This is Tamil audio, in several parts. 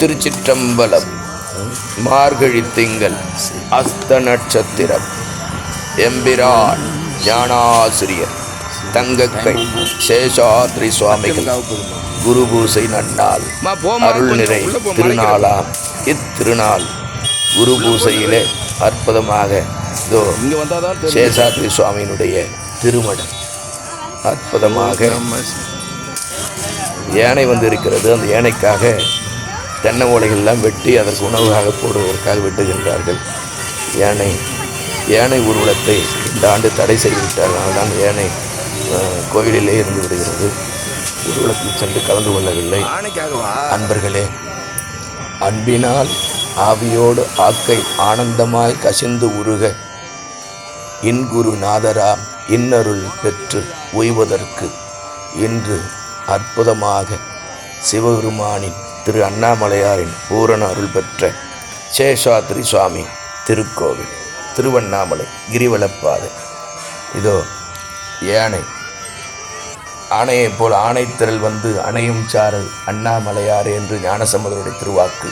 திருச்சிற்றம்பலம். மார்கழி திங்கள் அஸ்த நட்சத்திரம். எம்பிரான் ஞானாசிரியர் தங்கக்கை சேஷாத்ரி சுவாமிகள் குரு பூசை நன்னாள் அருள் நிறை திருநாளாம். இத்திருநாள் குரு பூசையிலே அற்புதமாக இதோ சேஷாத்ரி சுவாமியினுடைய திருமணம் அற்புதமாக. யானை வந்து இருக்கிறது அந்த யானைக்காக தென்னை ஓலைகள்லாம் வெட்டி அதற்கு உணவாக போடுவதற்காக வெட்டுகின்றார்கள் யானை யானை ஊர்வலத்தை இந்த ஆண்டு தடை செய்துவிட்டார்கள். தான் யானை கோயிலிலே இருந்து விடுகிறது. ஊர்வலத்தில் சென்று கலந்து கொள்ளவில்லை. அன்பர்களே அன்பினால் ஆவியோடு ஆக்கை ஆனந்தமாய் கசிந்து உருக இன்குரு நாதராம் இன்னருள் பெற்று ஓய்வதற்கு இன்று அற்புதமாக சிவபெருமானின் திரு அண்ணாமலையாரின் பூரண அருள் பெற்ற சேஷாத்ரி சுவாமி திருக்கோவில் திருவண்ணாமலை கிரிவலப்பாதை. இதோ யானை. ஆணையைப் போல் ஆணைத்திரள் வந்து அணையும் சாரல் அண்ணாமலையார் என்று ஞானசம்பந்தருடைய திருவாக்கு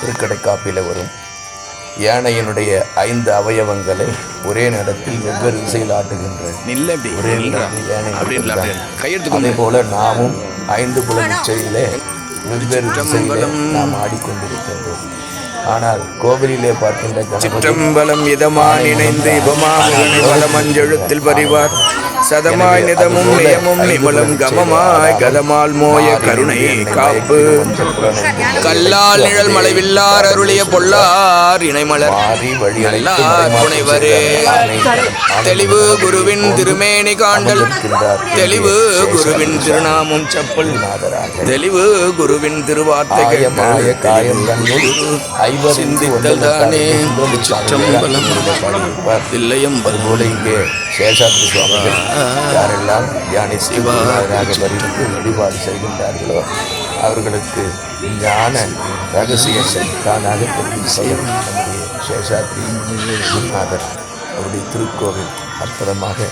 திருக்கடைக்காப்பில் வரும். யானையினுடைய ஐந்து அவயவங்களை ஒரே நேரத்தில் வெவ்வேறு திசையில் ஆட்டுகின்ற ஒரே யானை அதே போல நாமும் ஐந்து புல நிச்சயிலே வெவ்வேறு நாம் ஆடிக்கொண்டிருக்கின்றோம். ஆனால் கோவிலிலே பார்க்கின்ற சிற்றம்பலம் இதமான் இணைந்து இபமாமுகனை வளமஞ்செழுத்தில் பறிவார் சதமாய் நிதமும் நியமும் நிமலம் கமமாய் கதமால் மோய கருணை காப்பு. கல்லால் நிழல் மலைவில்லார் அருளிய பொல்லார் இணைமலர். துணைவரே தெளிவு குருவின் திருமேனி காண்டல். தெளிவு குருவின் திருநாமம் செப்பல். தெளிவு குருவின் திருவார்த்தை சிந்தித்தல் தானே சிற்றம்பலம் தில்லையம் அதுபோல இங்கே சேஷாத்ரி சுவாமிகள் யாரெல்லாம் தியானி சிவாராக வரித்து வழிபாடு செய்கின்றார்களோ அவர்களுக்கு ஞான ரகசியத்தை தானாக தெரிவு செய்யும் சேஷாத்ரி குருநாதர் அவருடைய திருக்கோவில் அற்புதமாக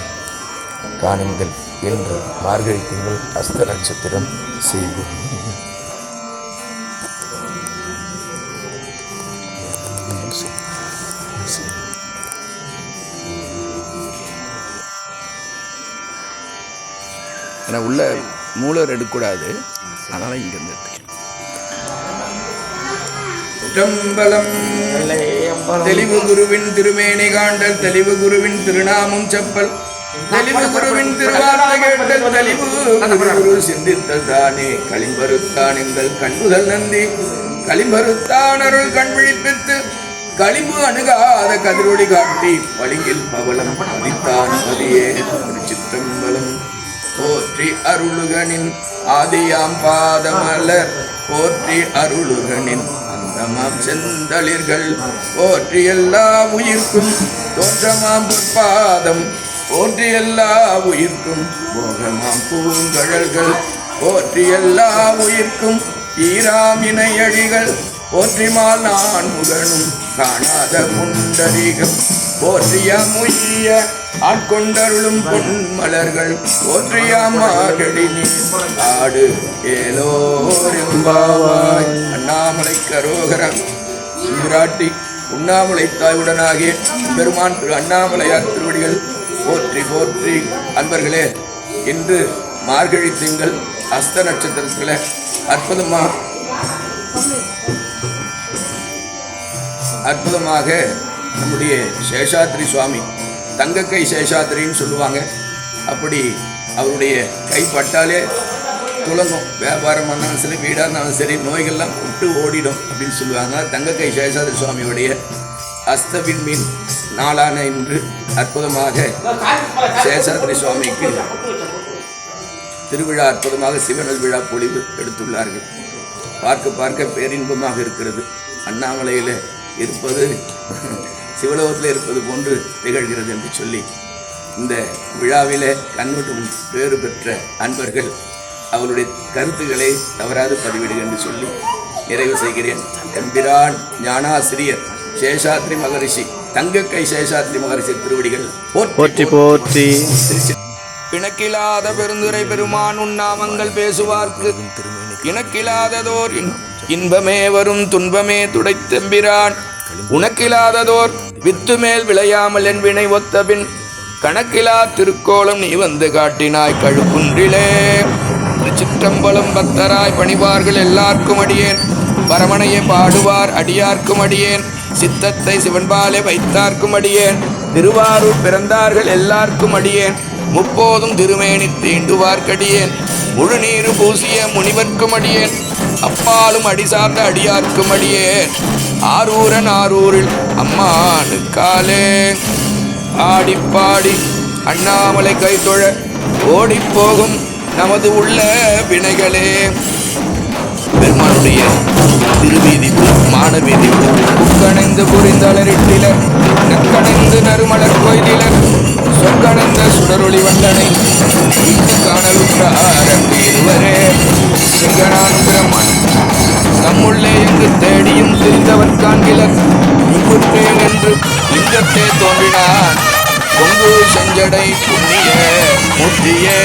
காணுங்கள் என்று மார்கழி திங்கள் அஸ்த நட்சத்திரம் செய்து. ஏன்னா உள்ள மூலர் எடுக்கக்கூடாது. அதனால இங்க இருந்து எடுத்துக்கிறேன் சிற்றம்பலம் தெளிவு குருவின் திருமேனி காண்டல் தெளிவு குருவின் திருநாமம் செப்பல். தெளிவு குருவின் திருவார்த்தை கேட்டல் தெளிவு குரு சிந்தித்தல் தானே. களிம்பருத்தான் எங்கள் கண்புதல் நந்தி. களிம்பருத்தான் அருள் கண் விழிப்பித்து களிம்பு அணுகாத கதிரொளி காட்டி பளிங்கில் பவளம் பதித்தான் பதியே திருச்சிற்றம்பலம் போற்றி அருளுகனின் ஆதியாம் பாதமலர். போற்றி அருளுகனின் அந்தமாம் செந்தளிர்கள். போற்றி எல்லா உயிர்க்கும் தோற்றமாம் பாதம் போற்றி எல்லா உயிர்க்கும் போகமாம் பூங்கழல்கள். போற்றி எல்லா உயிர்க்கும் ஈராம் இணையடிகள். போற்றிமால் நான் முகனும் காணாத முண்டரிகம் போற்றிய முய்ய ஆட்கொண்டருளும் பொன்மலர்கள் போற்றிய போற்றியா நீர் ஆடு ஏலோரெம்பாவாய். அண்ணாமலை கரோகரம் விராட்டி உண்ணாமலை தாயுடனாகிய பெருமான் திரு அண்ணாமலையார் திருவடிகள் போற்றி போற்றி. அன்பர்களே இன்று மார்கழி திங்கள் அஸ்த நட்சத்திரத்தில் அற்புதமாக அற்புதமாக நம்முடைய சேஷாத்ரி சுவாமி தங்கக்கை சேஷாத்ரின்னு சொல்லுவாங்க. அப்படி அவருடைய கை பட்டாலே துளங்கும் வியாபாரம் பண்ணாலும் சரி வீடாக இருந்தாலும் சரி நோய்கள்லாம் விட்டு ஓடிடும் அப்படின்னு சொல்லுவாங்க. தங்கக்கை சேஷாத்ரி சுவாமியுடைய அஸ்தவின் மீன் நாளான இன்று அற்புதமாக சேஷாத்ரி சுவாமிக்கு திருவிழா அற்புதமாக சிவனல் விழா பொழிவு எடுத்துள்ளார்கள். பார்க்க பார்க்க பேரின்பமாக இருக்கிறது. அண்ணாமலையில் இருப்பது சிவலோகத்தில் இருப்பது போன்று திகழ்கிறது என்று சொல்லி இந்த விழாவிலே கண்ணுட்டும் பேறு பெற்ற அன்பர்கள் அவருடைய கருத்துக்களை தவறாது பதிவிடுக என்று சொல்லி நிறைவு செய்கிறேன். எம்பிரான் ஞானாசிரியர் சேஷாத்ரி மகரிஷி தங்கக்கை சேஷாத்ரி மகரிஷி திருவடிகள் போற்றி போற்றி பிணக்கில்லாத பெருந்துரை பெருமான் உன்னாமங்கள் பேசுவார்க்கு. இணக்கில்லாததோர் இன் இன்பமே வரும் துன்பமே துடைத்தெம்பிரான். உனக்கிலாததோர் வித்து மேல் விளையாமல் என் வினை ஒத்தபின் கணக்கிலா திருக்கோலம் நீ வந்து காட்டினாய் கழுக்குன்றிலே. திருச்சிற்றம்பலம் பக்தராய் பணிவார்கள் எல்லாருக்கும் அடியேன். பரமனையை பாடுவார் அடியார்க்கும் அடியேன். சித்தத்தை சிவன்பாலே வைத்தார்க்கும் அடியேன். திருவாரூர் பிறந்தார்கள் எல்லாருக்கும் அடியேன். முப்போதும் திருமேனி தீண்டுவார்க்கடியேன் முழுநீரு பூசிய முனிவர்க்கும் அடியேன். அப்பாலும் அடி சார்ந்த அடியார்க்கும் அடியேன். ஆரூரன் ஆரூரில் அம்மானுக்காலே ஆடிப்பாடி அண்ணாமலை கைத்தொழ ஓடிப்போகும் நமது உள்ள வினைகளே. பெருமானுடைய திருவீதிப்பு மானவீதிப்பு புக்கணைந்து புரிந்தளரிட்டிலர் நக்கணைந்து நறுமலர் கோயிலிலர் சொற்கணைந்த சுடரொளி வந்தனை இங்கு காணலுற்றாரங்கு இருவரே. சிங்கனான் பிரம்மன் நம்முள்ளே எங்கு தேடியும் திரிந்தவர் காண்கிலர் இங்குற்றேன் என்று லிங்கத்தே தோன்றினான். கொங்கு செஞ்சடை புண்ணிய முத்தியே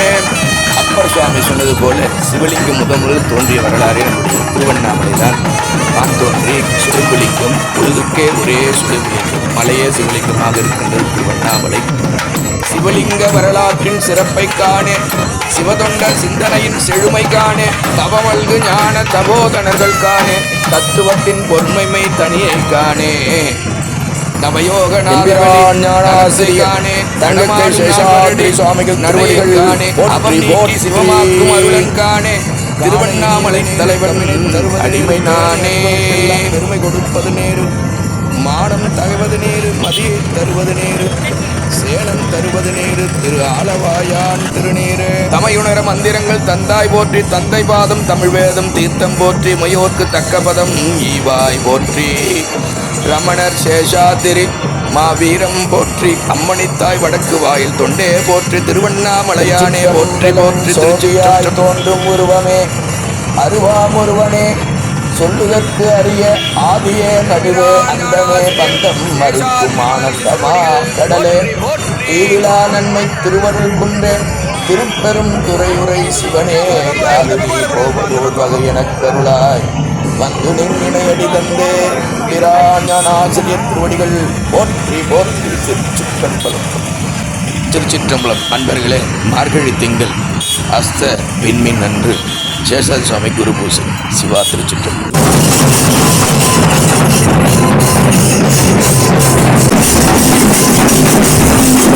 அப்பர் சுவாமி சொன்னது போல சிவலிங்கம் முதன் முதல் தோன்றிய வரலாறு நம்முடைய திருவண்ணாமலை தான். தான் தோன்றி சுடுகுலிங்கம் பொழுதுக்கே ஒரே சுடுகுலிங்கம் மலையே சிவலிங்கமாக இருக்கின்றது திருவண்ணாமலை. சிவலிங்க வரலாற்றின் சிறப்பை காணே சிவதொண்டர் சிந்தனையின் செழுமை காணே தவமல்கு ஞான தபோதனர்கள் காணே தத்துவத்தின் பொறுமைமை தனியை காணே. திருவண்ணாமலை தலைவன் அடிமை நானே. பெருமை கொடுப்பது நேரு. மானம் தகவது நேரு மதியை தருவது நேரு. சேலம் தருவது நீரு திரு ஆலவாயான் திருநீரு. தமையுணர மந்திரங்கள் தந்தாய் போற்றி தந்தை பாதம் தமிழ் வேதம் தீர்த்தம் போற்றி மயோர்க்கு தக்க பதம் ஈவாய் போற்றி. ரமணர் சேஷாதிரி மாவீரம் போற்றி அம்மணித்தாய் வடக்கு வாயில் தொண்டே போற்றி திருவண்ணாமலையானே போற்றி போற்றி சோதியாய் தோன்றும் உருவமே அருவாம் ஒருவனே சொல்லுதற்கு அறிய ஆதியே நடுவே அந்தமே பந்தம் மறுக்கும் ஆனந்தமா? கடலே தீவிலா நன்மை திருவருள் குன்றே திருப்பெரும் துறையுரை சிவனே யாதவி போவதோர் வகை எனக் கருளாய். வந்து நின்னையடி தந்தே பிராஞானாசிரியர் திருவடிகள். போற்றி போற்றி திருச்சிற்றம்பலம். திருச்சிற்றம்பலம் அன்பர்களே மார்கழி திங்கள். அஸ்த விண்மின் அன்று. சேஷாதி சுவாமி குரு பூசை சிவா திருச்சிற்றம்பலம் அண்ணாமலையம்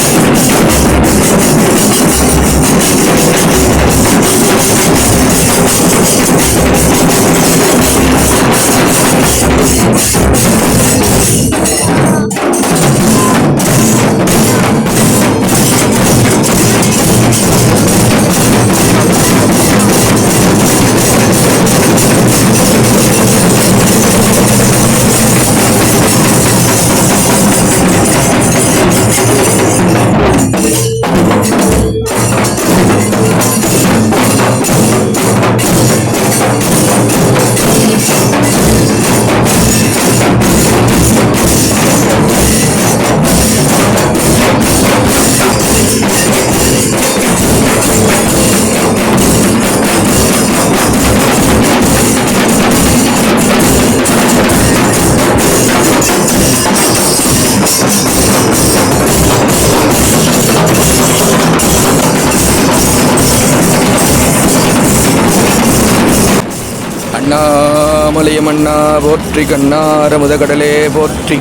கண்ணா போற்றி கண்ணார முதகடலே போற்றி.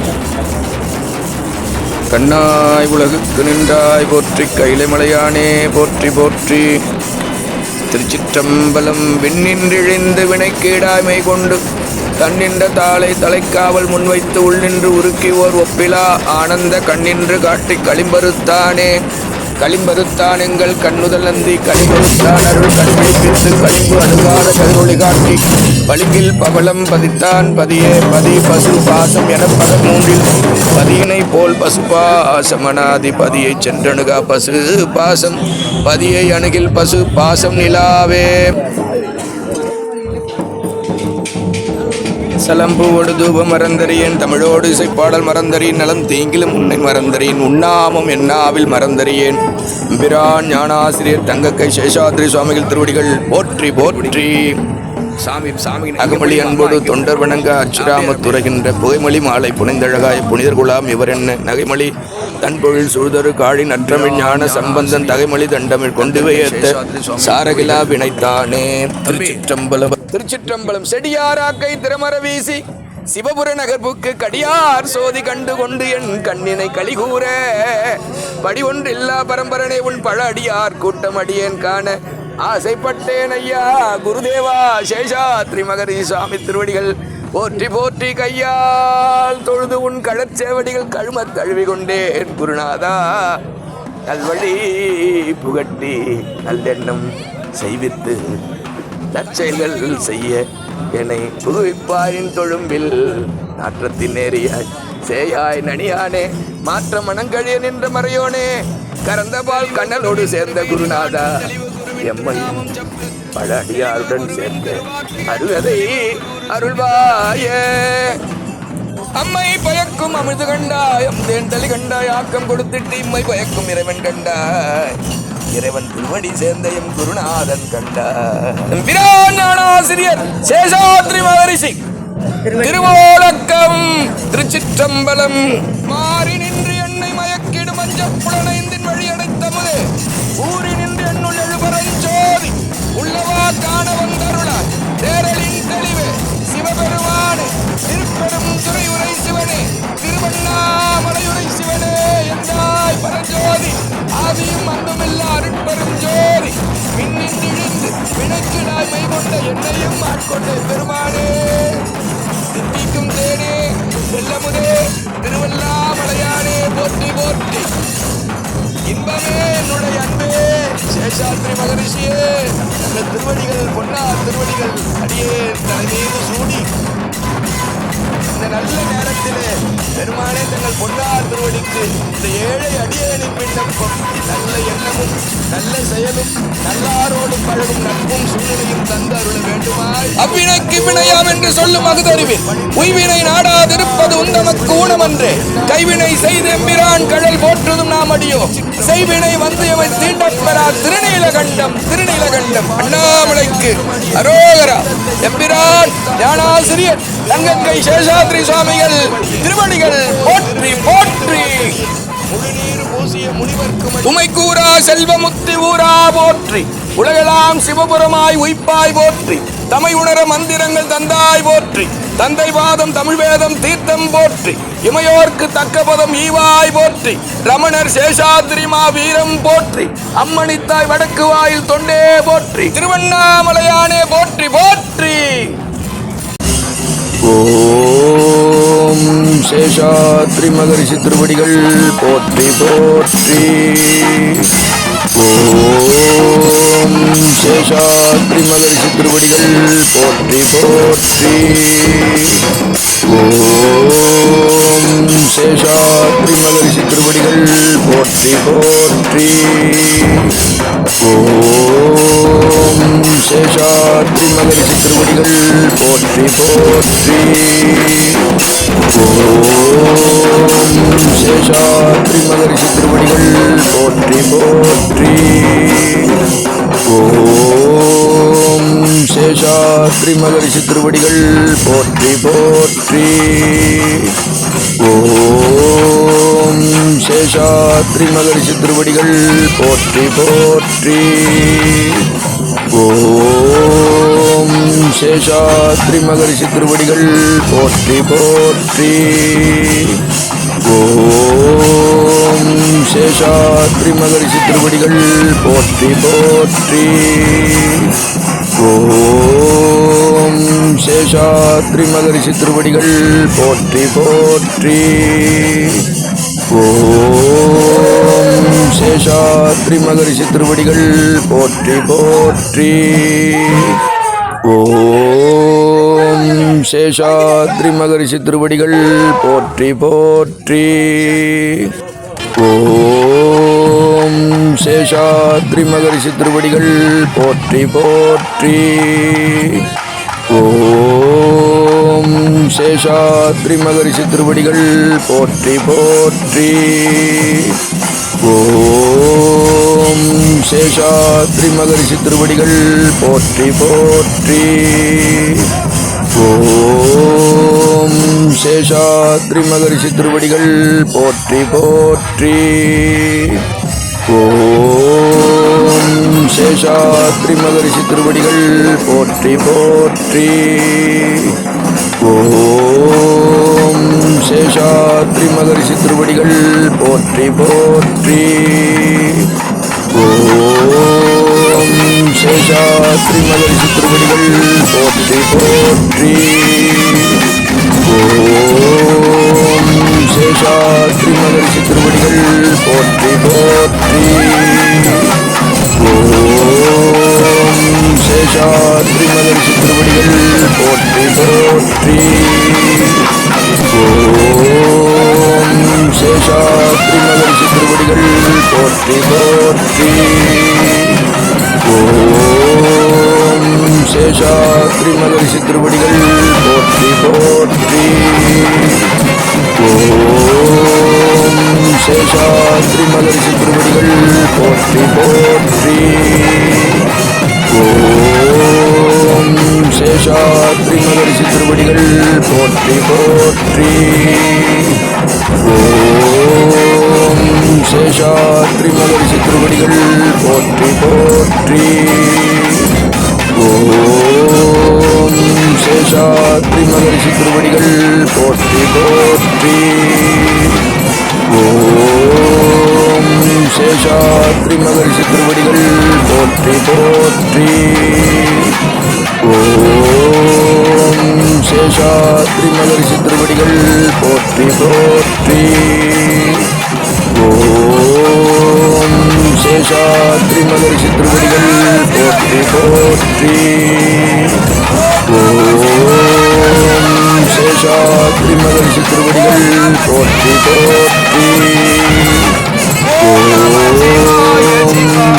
கண்ணாய் உலகுக்கு நின்றாய் போற்றி கைலைமலையானே போற்றி போற்றி. திருச்சிற்றம்பலம் விண்ணின்றிழிந்து வினைக்கீடாமை கொண்டு தன்னின்ற தாளை தலைக்காவல் முன்வைத்து உள்நின்று உருக்கி ஓர் ஒப்பிலா ஆனந்த கண்ணின்று காட்டி களிம்பருத்தானே. களிம்பருத்தான் எங்கள் கண்ணுதல் நந்தி களிம்பருத்தான் அருள் பிரித்து களிம்பு அணுகாத கதிரொளி காட்டி. பளிங்கில் பவளம் பதித்தான் பதியே பதி பசு பாசம் என பத மூன்றில். பதியினை போல் பசு பாசமனாதி பதியை சென்றணுகா பசு பாசம். பதியை அணுகில் பசு பாசம் நிலாவே. சலம்புவோடு தூப மறந்தறியேன். தமிழோடு இசைப்பாடல் மறந்தறியேன். நலம் தீங்கிலும் உன்னை மறந்தறியேன். உண்ணாமும் எண்ணாவில் மறந்தறியேன். பிரான் ஞானாசிரியர் தங்கக்கை சேஷாத்ரி சுவாமிகள் திருவடிகள் போற்றி போற்றி. சாமி சாமி அகமளி அன்போடு தொண்டர் வணங்க அச்சுராம துறகின்ற புகைமொழி மாலை புனைந்தழகாய புனிதர் குலாம் இவர் என்ன? நகைமொழி தன்பொழில் சூழ்தரு காழி நற்றமிழ் ஞான சம்பந்தன் தகைமொழி தண்டமிழ் கொண்டு வைத்த சாரகிலா வினைத்தானே. திருச்சிற்றம்பலம். திருச்சிற்றம்பலம் செடியாராக்கை திறமர வீசி சிவபுர நகர்வுக்கு கடியார் சோதி கண்டு கொண்டு என் கண்ணினை கலிகூற படி ஒன்றில்லா பரம்பரனே உன் பழ அடியார் கூட்டம் அடியேன் காண. ஆசைப்பட்டேன் ஐயா குருதேவா சேஷாத்ரி மகரி சுவாமி திருவடிகள். போற்றி போற்றி கையால் தொழுது உன் களச்சேவடிகள் கழுமத் தழுவி கொண்டேன் குருநாதா. நல்வழி புகட்டி நல்லெண்ணம் செய்வித்து நற்செயல்கள் செய்ய என்னை புகுவிப்பாரின் தொழும்பில் நாற்றத்தின் நேரியாய் சேயாய் நனியானே மாற்ற மனங்கழிய நின்ற மறையோனே. கறந்தபால் கண்ணலோடு சேர்ந்த குருநாதா எம்மன் பல அடியாருடன் சேர்ந்து அருகதை அருள்வாயே. அம்மை பயக்கும் அமிர்து கண்டாய் தேண்டலி கண்டாய் ஆக்கம் கொடுத்திட்டு இம்மை பயக்கும் இறைவன் கண்டாய். இறைவன் திருவடி சேர்ந்த எம் குருநாதன் கண்டாய். பிரானாசிரியர் சேஷாத்ரி மகரிஷி. திருவோலக்கம் திருச்சிற்றம்பலம். மாறி நின்று என்னை மயக்கிடும் மஞ்சப்புலனைந்தின் வழி அடைத்தமுதே காண வந்தருளாய் தேரலின் தெளிவு சிவபெருமானே திருப்பெரும் துறை உரை சிவனே திருவண்ணாமலையுரை சிவனே என்றாய் பரஞ்சோதி. ஆதியும் அந்தமில்ல அருட்பெரும் ஜோதி. மின்னின் இழிந்து வினைக்கிடாய் மை கொண்ட என்னையும் ஆட்கொண்ட பெருமானே. தித்திக்கும் தேனே வெள்ளமுதே திருவண்ணாமலையானே போற்றி போற்றி. இன்பமே என்னுடைய அன்பே மகரிஷியே அந்த திருவடிகள் பொன்னார் திருவடிகள். அடியே தலைமீது சூடி. இந்த நல்ல நேரத்திலே பெருமானே தங்கள் பொன்னார் திருவடிக்கு இந்த ஏழை அடியே விண்ணப்பம் நல்ல எண்ணமும் நல்ல செயலும் நல்லாரோடு பழகும் நட்பும் சூழ்நிலையும் தந்தருள வேண்டுமாய். அவ்வினைக்கு வினையாம் என்று சொல்லும் அகுதறிவில் உய்வினை நாடாதிருப்பது உந்தமக்கு ஊனமன்றே. கைவினை செய்து எம்பிரான் கடல் போற்றுதும் நாம் அடியோ செய்வினை வந்து எமை தீண்டப்பெறா திருநீலகண்டம் திருநீலகண்டம். அண்ணாமலைக்கு அரோகரா எம்பிரான் ஞானாசிரியர் தங்கங்கை சேஷாத்ரி சுவாமிகள் திருவடிகள் போற்றி போற்றி. முழுநீர் பூசிய முனிவர்க்கு உமை கூறா செல்வமுத்தி ஊரா போற்றி. உலகெல்லாம் சிவபுரமாய் உய்ப்பாய் போற்றி. தமை உணர மந்திரங்கள் தந்தாய் போற்றி. தந்தை வாதம் தமிழ் வேதம் தீர்த்தம் போற்றி. இமையோர்க்கு தக்க பதம் ஈவாய் போற்றி. ரமணர் சேஷாத்ரி மா வீரம் போற்றி. அம்மணித்தாய் வடக்கு வாயில் தொண்டே போற்றி. திருவண்ணாமலையானே போற்றி போற்றி. ஓம் சேஷாத்ரி மகரிஷி திருவடிகள். போற்றி போற்றி. ஓம் சேஷாத்ரி மகரிஷி திருவடிகள். போற்றி போற்றி. ஓம் சேஷாத்ரி மகரிஷி திருவடிகள். போற்றி போற்றி. ஓம் சேஷாத்ரி மகரிஷி திருவடிகள். போற்றி போற்றி. போற்றி மகரிஷி திருவடிகள். போற்றி போற்றி. ஓம் சேஷாத்ரி மகரிஷி திருவடிகள். போற்றி போற்றி. ஓம் சேஷாத்ரி மகரிஷி திருவடிகள். போற்றி போற்றி. ஓம் சேஷாத்ரி மகரிஷி திருவடிகள். போற்றி போற்றி. ஓம் சேஷாத்ரி மகரிஷி திருவடிகள் போற்றி போற்றி. ஓம் சேஷாத்ரி மகரிஷி திருவடிகள் போற்றி போற்றி. ஓம் சேஷாத்ரி மகரிஷி திருவடிகள் போற்றி போற்றி. ஓம் சேஷாத்ரி மகரிஷி திருவடிகள் போற்றி போற்றி. ஓம் சேஷாத்ரி மகரிஷி திருவடிகள் போற்றி போற்றி. ஓம் சேஷாத்ரி மகரிஷி திருவடிகள் போற்றி போற்றி. ஓம் சேஷாத்ரி மகரிஷி திருவடிகள் போற்றி போற்றி. ஓம் சேஷாத்ரி மகரிஷி திருவடிகள். போற்றி போற்றி. ஓம் சேஷாத்ரி மகரிஷி திருவடிகள். போற்றி போற்றி. ஓம் சேஷாத்ரி மகரிஷி திருவடிகள். போற்றி போற்றி. ஓம் சேஷாத்ரி மகரிஷி திருவடிகள் போற்றி போற்றி. ஓம் சேஷாத்ரி மகரிஷி திருவடிகள் போற்றி போற்றி. ஓம் சேஷாத்ரி மகரிஷி திருவடிகள் போற்றி போற்றி. போற்றி மகரிஷி திருவடிகள் போற்றி போற்றி. ஓம் சேஷாத்ரி மகரிஷி திருவடிகள் போற்றி போற்றி. ஓம் சேஷாத்ரி மகரிஷி திருவடிகள் போற்றி போற்றி. ஓம் சேஷாத்ரி மகரிஷி திருவடிகள் போற்றி போற்றி. சேஷாத்ரி மகரிஷி திருவடிகள் போற்றி போற்றி ஓம் சேஷாத்ரி மகரிஷி திருவடிகள் போற்றி போற்றி. ஓம் சேஷாத்ரி மகரிஷி திருவடிகள் போற்றி போற்றி. சேஷாத்ரி மகரிஷி திருவடிகள் போற்றி போற்றி ஓம் சேஷாத்ரி மகரிஷி திருவடிகள் போற்றி போற்றி ஓம்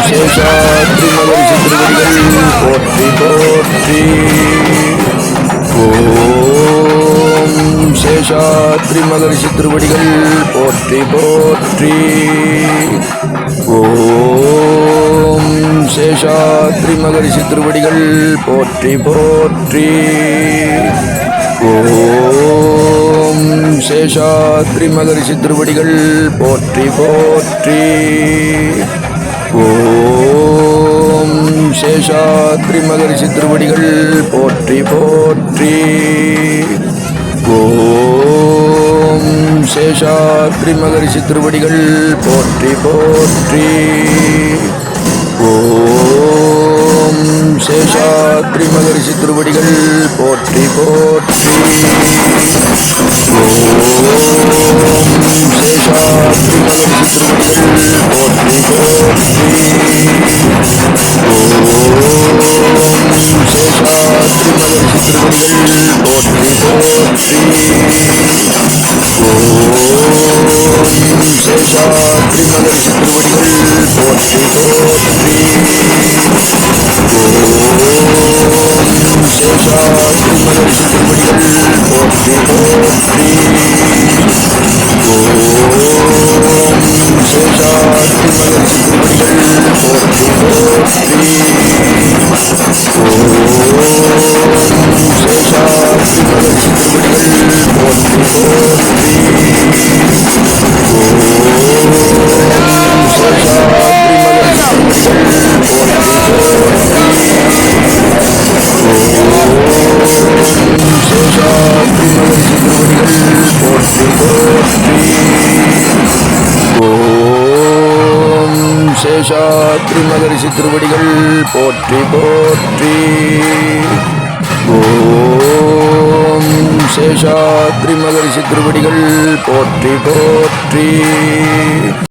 சேஷாத்ரி மகரிஷி திருவடிகள் போற்றி போற்றி ஓம் சேஷாத்ரி மகரிஷி திருவடிகள். போற்றி போற்றி. ஓம் சேஷாத்ரி மகரிஷி திருவடிகள். போற்றி போற்றி. ஓம் சேஷாத்ரி மகரிஷி திருவடிகள். போற்றி போற்றி. ஓம் சேஷாத்ரி மகரிஷி திருவடிகள். போற்றி போற்றி. ஓம் சேஷாத்ரி மகரிஷி திருவடிகள் போற்றி போற்றி. ஓம் சேஷாத்ரி மகரிஷி திருவடிகள் போற்றி போற்றி. ஓம் சேஷாத்ரி மகரிஷி திருவடிகள் போற்றி போற்றி. ஓம் சேஷாத்ரி மகரிஷி திருவடிகள் போற்றி போற்றி. ஓம் சேஷாத்ரி மகரிஷி திருவடிகள் போற்றி போற்றி.